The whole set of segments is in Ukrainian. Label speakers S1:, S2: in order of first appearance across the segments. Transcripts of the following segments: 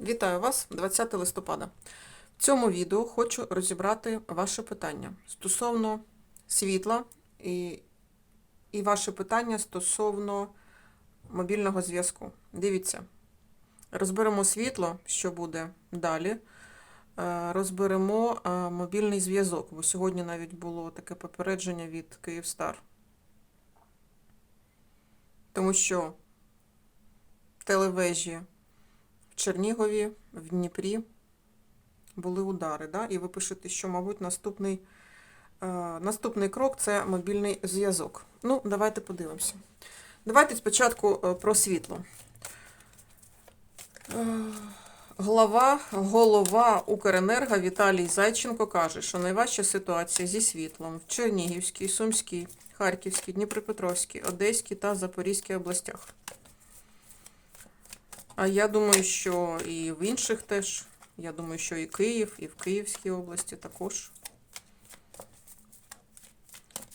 S1: Вітаю вас 20 листопада. В цьому відео хочу розібрати ваше питання стосовно світла і, і ваше питання стосовно мобільного зв'язку. Дивіться, розберемо світло, що буде далі. Е, Розберемо е, мобільний зв'язок, бо сьогодні навіть було таке попередження від Київстар. Тому що телевежі Чернігові, в Дніпрі були удари. Да? І ви пишете, що, мабуть, наступний, е, наступний крок це мобільний зв'язок. Ну, давайте подивимося. Давайте спочатку е, про світло. Е, Глава, голова Укренерго Віталій Зайченко каже, що найважча ситуація зі світлом в Чернігівській, Сумській, Харківській, Дніпропетровській, Одеській та Запорізькій областях. А я думаю, що і в інших теж. Я думаю, що і Київ, і в Київській області також.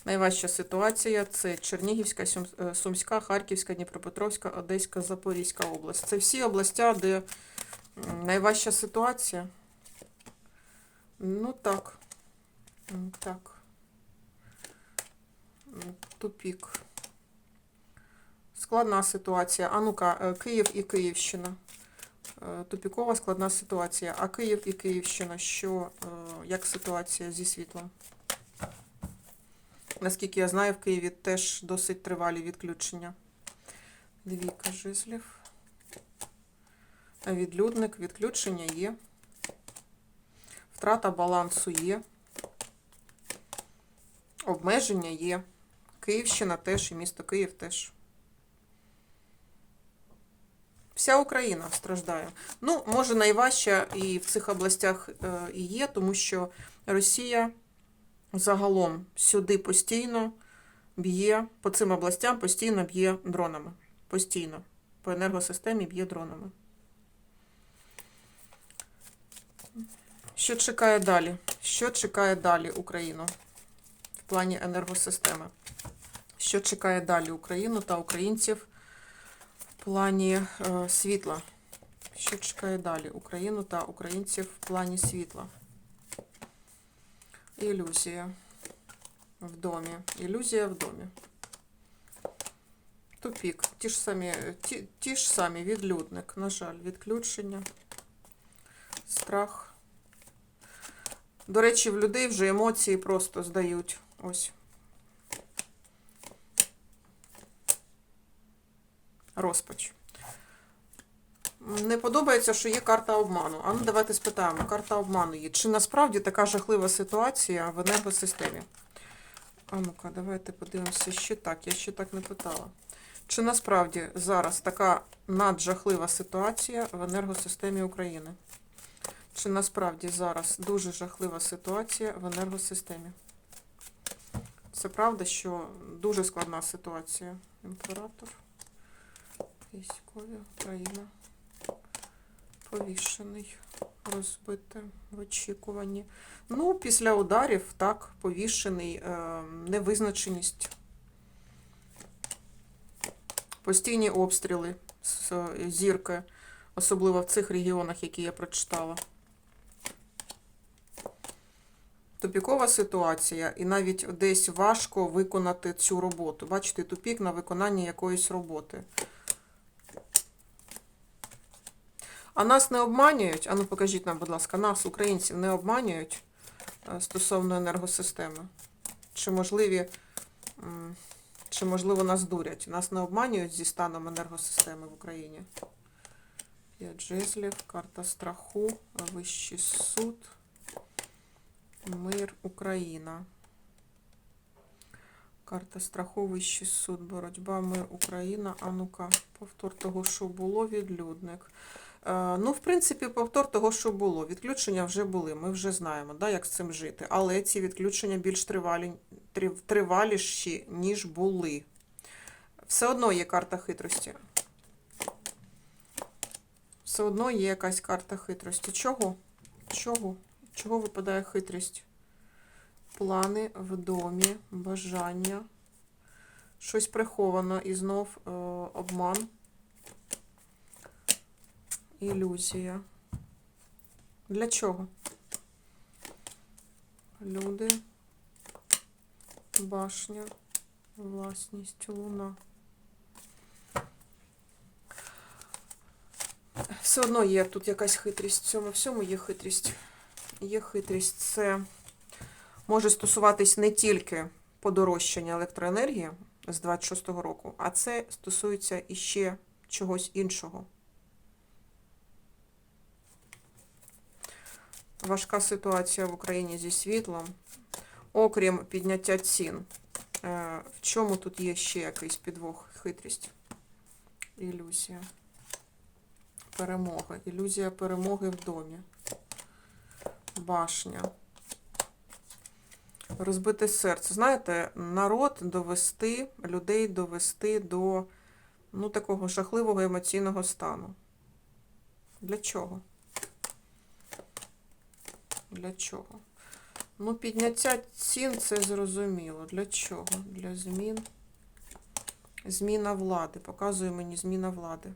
S1: Найважча ситуація це Чернігівська, е, Сумська, Харківська, Дніпропетровська, Одеська, Запорізька область. Це всі областя, де найважча ситуація. Ну так. Так. Тупік. Складна ситуація. А ну-ка, е, Київ і Київщина. Е, Тупікова складна ситуація. А Київ і Київщина, що, е, як ситуація зі світлом? Наскільки я знаю, в Києві теж досить тривалі відключення. Двійка жезлів. Відлюдник, відключення є. Втрата балансу є. Обмеження є. Київщина теж і місто Київ теж. Вся Україна страждає. Ну, може, найважче і в цих областях е, і є, тому що Росія загалом сюди постійно б'є, по цим областям постійно б'є дронами. Постійно. По енергосистемі б'є дронами. Що чекає далі? Що чекає далі Україну в плані енергосистеми? Що чекає далі Україну та українців плані е, світла? Що чекає далі Україну та українців в плані світла? Ілюзія в домі. Ілюзія в домі. Тупік. Ті ж самі, ті, ті ж самі відлюдник, на жаль, відключення, страх. До речі, в людей вже емоції просто здають. Ось. Розпач. Не подобається, що є карта обману. А ну давайте спитаємо, карта обману є. Чи насправді така жахлива ситуація в енергосистемі? А ну-ка, давайте подивимося ще так. Я ще так не питала. Чи насправді зараз така наджахлива ситуація в енергосистемі України? Чи насправді зараз дуже жахлива ситуація в енергосистемі? Це правда, що дуже складна ситуація. Імператор. Військові, Україна. Повішений, розбите в очікуванні. Ну, після ударів, так, повішений, е, невизначеність. Постійні обстріли з зірки, особливо в цих регіонах, які я прочитала. Тупікова ситуація, і навіть десь важко виконати цю роботу. Бачите, тупік на виконання якоїсь роботи. А нас не обманюють, а ну покажіть нам, будь ласка, нас, українців, не обманюють е, стосовно енергосистеми. Чи можливі, чи можливо нас дурять? Нас не обманюють зі станом енергосистеми в Україні. П'ять жезлів, карта страху, вищий суд, мир, Україна. Карта страху, вищий суд, боротьба, мир, Україна. А ну-ка, повтор того, що було, відлюдник. Е, Ну, в принципі, повтор того, що було. Відключення вже були, ми вже знаємо, да, як з цим жити. Але ці відключення більш тривалі, трив- триваліші, ніж були. Все одно є карта хитрості. Все одно є якась карта хитрості. Чого? Чого? Чого випадає хитрість? Плани в домі, бажання. Щось приховано і знов е, обман. Ілюзія. Для чого? Люди, башня, власність, луна. Все одно є тут якась хитрість. В цьому всьому є хитрість. Є хитрість. Це може стосуватись не тільки подорожчання електроенергії з 26-го року, а це стосується іще чогось іншого. Важка ситуація в Україні зі світлом. Окрім підняття цін. Е, В чому тут є ще якийсь підвох, хитрість? Ілюзія. Перемога. Ілюзія перемоги в домі. Башня. Розбите серце. Знаєте, народ довести, людей довести до ну, такого жахливого емоційного стану. Для чого? Для чого? Ну, підняття цін це зрозуміло. Для чого? Для змін. Зміна влади. Показує мені зміна влади.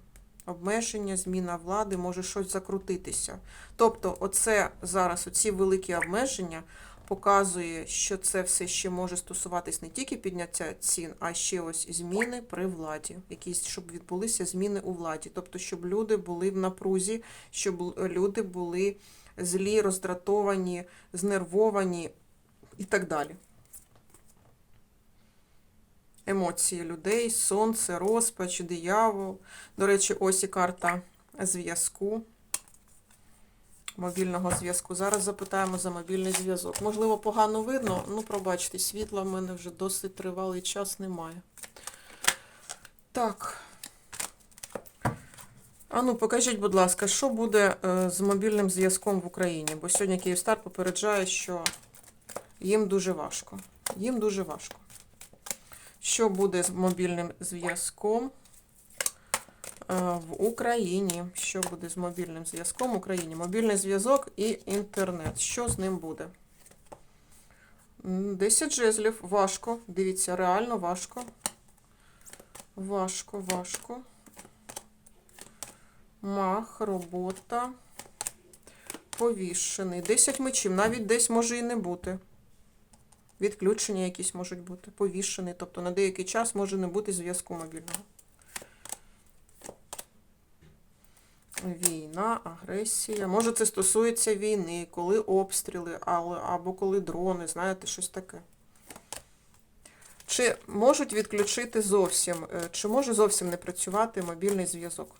S1: Обмеження, зміна влади, може щось закрутитися. Тобто, оце зараз, оці великі обмеження показує, що це все ще може стосуватись не тільки підняття цін, а ще ось зміни при владі. Якісь, щоб відбулися зміни у владі. Тобто, щоб люди були в напрузі, щоб люди були злі, роздратовані, знервовані і так далі. Емоції людей, сонце, розпач, диявол. До речі, ось і карта зв'язку. Мобільного зв'язку. Зараз запитаємо за мобільний зв'язок. Можливо, погано видно, ну, пробачте, світла в мене вже досить тривалий час немає. Так. А ну, покажіть, будь ласка, що буде е, з мобільним зв'язком в Україні? Бо сьогодні Київстар попереджає, що їм дуже важко. Їм дуже важко. Що буде з мобільним зв'язком е, в Україні? Що буде з мобільним зв'язком в Україні? Мобільний зв'язок і інтернет. Що з ним буде? М, 10 жезлів. Важко. Дивіться, реально важко. Важко, важко. Мах, робота. Повішений. 10 мечів. Навіть десь може і не бути. Відключення якісь можуть бути. Повішений. Тобто на деякий час може не бути зв'язку мобільного. Війна, агресія. Може, це стосується війни, коли обстріли, або коли дрони, знаєте, щось таке. Чи можуть відключити зовсім, е, чи може зовсім не працювати мобільний зв'язок?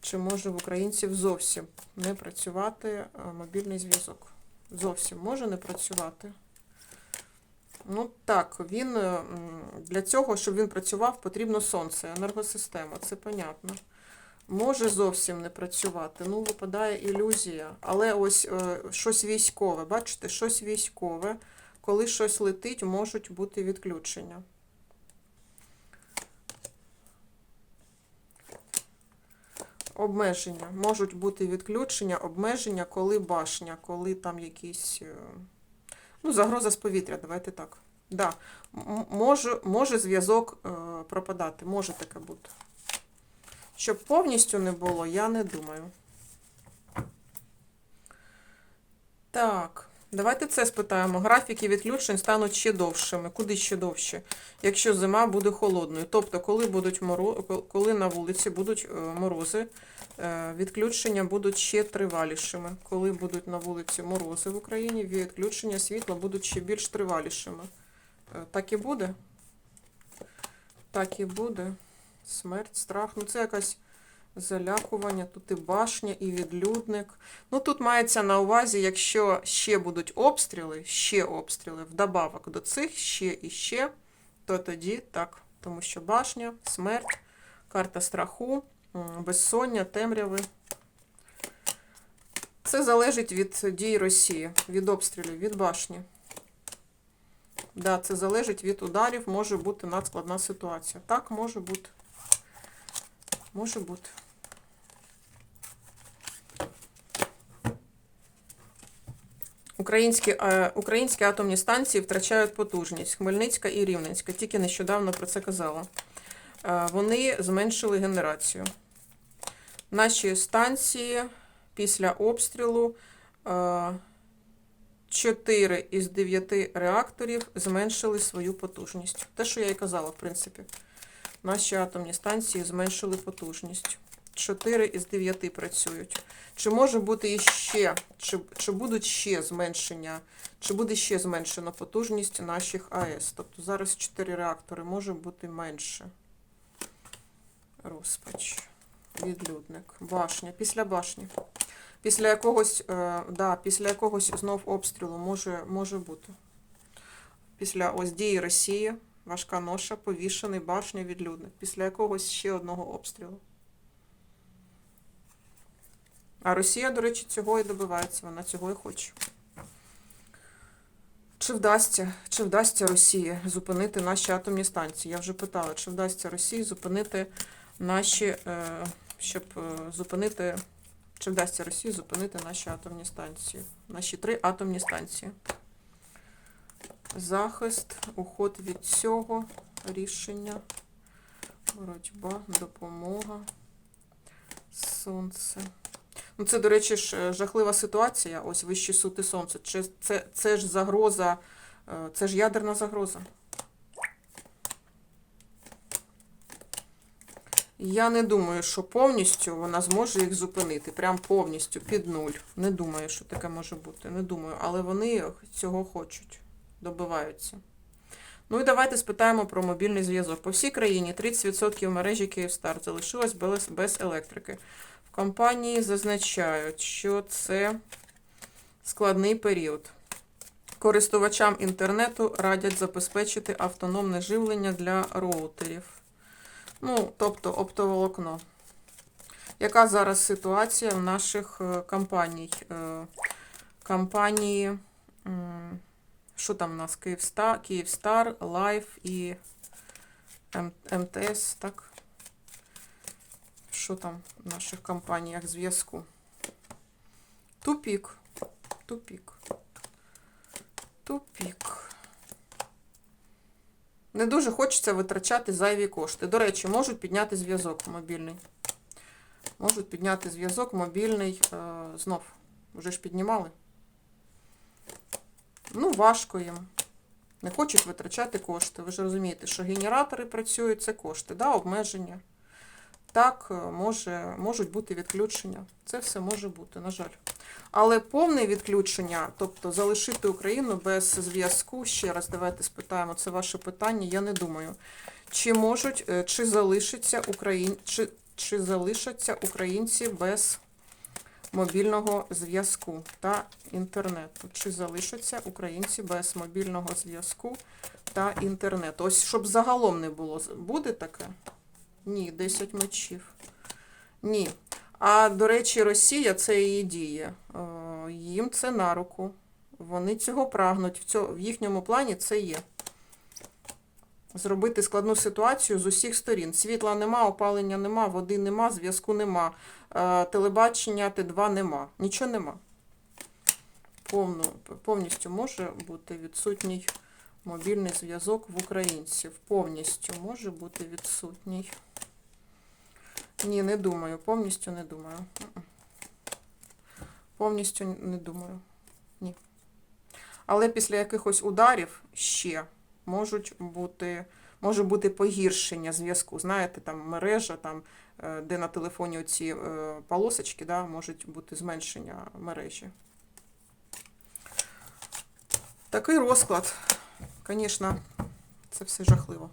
S1: Чи може в українців зовсім не працювати е, мобільний зв'язок? Зовсім може не працювати. Ну так, він е, для цього, щоб він працював, потрібно сонце, енергосистема, це понятно. Може зовсім не працювати. Ну, випадає ілюзія. Але ось щось військове, бачите, щось військове. Коли щось летить, можуть бути відключення. Обмеження. Можуть бути відключення, обмеження, коли башня, коли там якісь. е, Ну, загроза з повітря, давайте так. Да. Може, може зв'язок е, пропадати, може таке бути. Щоб повністю не було, я не думаю. Так, давайте це спитаємо. Графіки відключень стануть ще довшими. Куди ще довше? Якщо зима буде холодною. Тобто, коли будуть моро... коли на вулиці будуть е, морози, е, відключення будуть ще тривалішими. Коли будуть на вулиці морози в Україні, відключення світла будуть ще більш тривалішими. Е, Так і буде? Так і буде. Смерть, страх. Ну, це якась залякування, тут і башня, і відлюдник. Ну, тут мається на увазі, якщо ще будуть обстріли, ще обстріли, вдобавок до цих, ще і ще, то тоді так. Тому що башня, смерть, карта страху, безсоння, темряви. Це залежить від дій Росії, від обстрілів, від башні. Да, це залежить від ударів, може бути надскладна ситуація. Так, може бути. Може бути. Українські, е, українські атомні станції втрачають потужність. Хмельницька і Рівненська. Тільки нещодавно про це казала. Е, вони зменшили генерацію. Наші станції після обстрілу е, 4 із 9 реакторів зменшили свою потужність. Те, що я і казала, в принципі. Наші атомні станції зменшили потужність. 4 із 9 працюють. Чи може бути іще, чи, чи будуть ще зменшення, чи буде ще зменшена потужність наших АЕС? Тобто зараз 4 реактори може бути менше. Розпач. Відлюдник. Башня. Після башні. Після якогось, е, да, після якогось знов обстрілу може, може бути. Після ось дії Росії, важка ноша, повішений, башня, відлюдник. Після якогось ще одного обстрілу. А Росія, до речі, цього і добивається, вона цього і хоче. Чи вдасться, чи вдасться Росії зупинити наші атомні станції? Я вже питала, чи вдасться Росії зупинити наші, е, щоб е, зупинити, чи вдасться Росії зупинити наші атомні станції? Наші три атомні станції. Захист, уход від цього, рішення, боротьба, допомога, сонце. Ну, це, до речі, ж е, жахлива ситуація. Ось вищі сути сонця. Це, це, це ж загроза, е, це ж ядерна загроза. Я не думаю, що повністю вона зможе їх зупинити. Прям повністю під нуль. Не думаю, що таке може бути. Не думаю. Але вони цього хочуть, добиваються. Ну і давайте спитаємо про мобільний зв'язок. По всій країні 30% мережі Київстар залишилось без, електрики. В компанії зазначають, що це складний період. Користувачам інтернету радять забезпечити автономне живлення для роутерів. Ну, тобто оптоволокно. Яка зараз ситуація в наших е, компаній? Е, Компанії, що там у нас? Київстар, Київстар, Лайф і МТС, так? Що там в наших компаніях зв'язку? Тупік. Тупік. Тупік. Не дуже хочеться витрачати зайві кошти. До речі, можуть підняти зв'язок мобільний. Можуть підняти зв'язок мобільний е, знов. Вже ж піднімали. Ну, важко їм. Не хочуть витрачати кошти. Ви ж розумієте, що генератори працюють, це кошти, да, обмеження. Так, е, може, можуть бути відключення. Це все може бути, на жаль. Але повне відключення, тобто залишити Україну без зв'язку, ще раз давайте спитаємо, це ваше питання, я не думаю. Чи можуть, е, чи залишаться Україн... чи, чи залишаться українці без мобільного зв'язку та інтернету? Чи залишаться українці без мобільного зв'язку та інтернету? Ось щоб загалом не було. Буде таке? Ні, 10 мечів. Ні. А, до речі, Росія це її діє. Е, Їм це на руку. Вони цього прагнуть. В їхньому плані це є. Зробити складну ситуацію з усіх сторін. Світла нема, опалення нема, води нема, зв'язку нема, е, телебачення Т2 нема. Нічого нема. Повну, повністю може бути відсутній мобільний зв'язок в українців. Повністю може бути відсутній. Ні, не думаю. Повністю не думаю. Повністю не думаю. Ні. Але після якихось ударів ще можуть бути, може бути погіршення зв'язку. Знаєте, там мережа, там, е, де на телефоні оці е, полосочки, да, можуть бути зменшення мережі. Такий розклад. Звісно, це все жахливо.